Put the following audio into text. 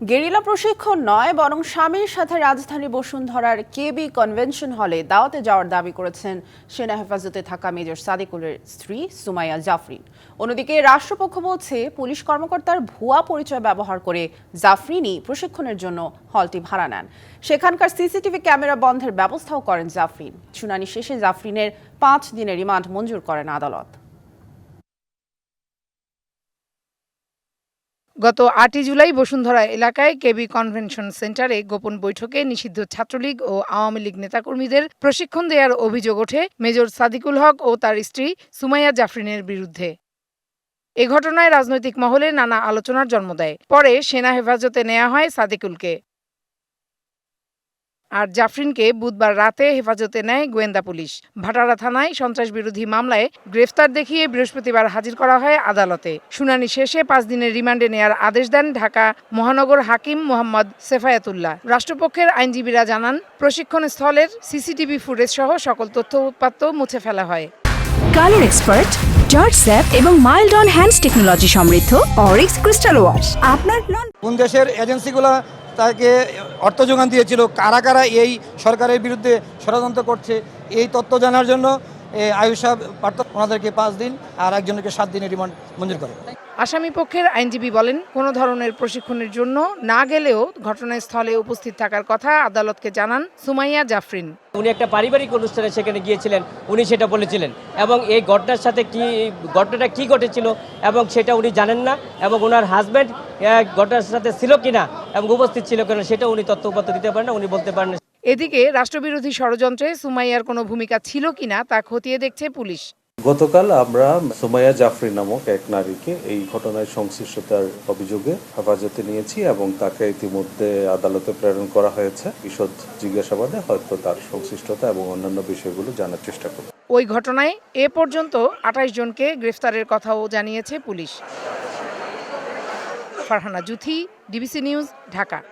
Guerrilla প্রশিক্ষণ নয়, বরং স্বামীর সাথে রাজধানী বসুন্ধরার কেবি কনভেনশন হলে দাওয়াতে যাওয়ার দাবি করেছেন সেনা হেফাজতে থাকা মেজর সাদিকুলের স্ত্রী সুমাইয়া জাফরিন। অন্যদিকে রাষ্ট্রপক্ষ বলছে, পুলিশ কর্মকর্তার ভুয়া পরিচয় ব্যবহার করে জাফরিনই প্রশিক্ষণের জন্য হলটি ভাড়া নেন। সেখানকার সিসিটিভি ক্যামেরা বন্ধের ব্যবস্থাও করেন জাফরিন। শুনানি শেষে জাফরিনের পাঁচ দিনের রিমান্ড মঞ্জুর করেন আদালত। গত আটই জুলাই বসুন্ধরা এলাকায় কেবি কনভেনশন সেন্টারে গোপন বৈঠকে নিষিদ্ধ ছাত্রলীগ ও আওয়ামী লীগ নেতাকর্মীদের প্রশিক্ষণ দেওয়ার অভিযোগ ওঠে মেজর সাদিকুল হক ও তার স্ত্রী সুমাইয়া জাফরিনের বিরুদ্ধে। এ ঘটনায় রাজনৈতিক মহলে নানা আলোচনার জন্ম দেয়। পরে সেনা হেফাজতে নেওয়া হয় সাদিকুলকে। আর জাফরিনকে বুধবার রাতে হেফাজতে নেয় গোয়েন্দা পুলিশ। ভাটারা থানায় সন্ত্রাস বিরোধী মামলায় গ্রেফতার দেখিয়ে বৃহস্পতিবার হাজির করা হয় আদালতে। শুনানি শেষে পাঁচ দিনের রিমান্ডে নেয়ার আদেশ দেন ঢাকা মহানগর হাকিম মোহাম্মদ সেফায়াতুল্লাহ। রাষ্ট্রপক্ষের আইনজীবীরা জানান প্রশিক্ষণ স্থলের সিসিটিভি ফুটেজ সহ সকল তথ্য উৎপাত্ত মুছে ফেলা হয়। কালার এক্সপার্ট জর্জ স্যাপ এবং মাইল্ড অন হ্যান্ডস টেকনোলজি সমৃদ্ধ অরিক্স ক্রিস্টাল ওয়াশ। আপনার কোন দেশের এজেন্সিগুলো তাকে অর্থ যোগান দিয়েছিল। কারা কারা এই সরকারের বিরুদ্ধে ষড়যন্ত্র করছে, এই তথ্য জানার জন্য আয়ুষ পার্থ ওনাদেরকে পাঁচ দিন আর একজনকে সাত দিনের রিমান্ড মঞ্জুর করে। আসামি পক্ষের আইনজীবী বলেন কোনো ধরনের প্রশিক্ষণের জন্য না গেলেও ঘটনাস্থলে উপস্থিত থাকার কথা আদালতকে জানান সুমাইয়া জাফরিন। উনি একটা পারিবারিক অনুষ্ঠানে সেখানে গিয়েছিলেন উনি সেটা বলেছিলেন। এবং এই ঘটনার সাথে কি ঘটনাটা কি ঘটেছিল এবং সেটা উনি জানেন না এবং ওনার হাজব্যান্ড ঘটনার সাথে ছিল কিনা এবং উপস্থিত ছিল কিনা সেটা উনি তথ্য উপাত্ত দিতে পারেন না উনি বলতে পারেন না। এদিকে রাষ্ট্রবিরোধী ষড়যন্ত্রে সুমাইয়ার কোনো ভূমিকা ছিল কিনা তা খতিয়ে দেখছে পুলিশ। গতকাল আমরা সুমাইয়া জাফরি নামক এক নারীকে এই ঘটনায় সংশ্লিষ্টতার অভিযোগে হেফাজতে নিয়েছি এবং তাকে ইতিমধ্যে আদালতে প্রেরণ করা হয়েছে। বিশদ জিজ্ঞাসাবাদে হয়তো তার সংশ্লিষ্টতা এবং অন্যান্য বিষয়গুলো জানার চেষ্টা করব। ওই ঘটনায় এ পর্যন্ত আঠাশ জনকে গ্রেফতারের কথাও জানিয়েছে police. Farhana Juthi DBC news Dhaka.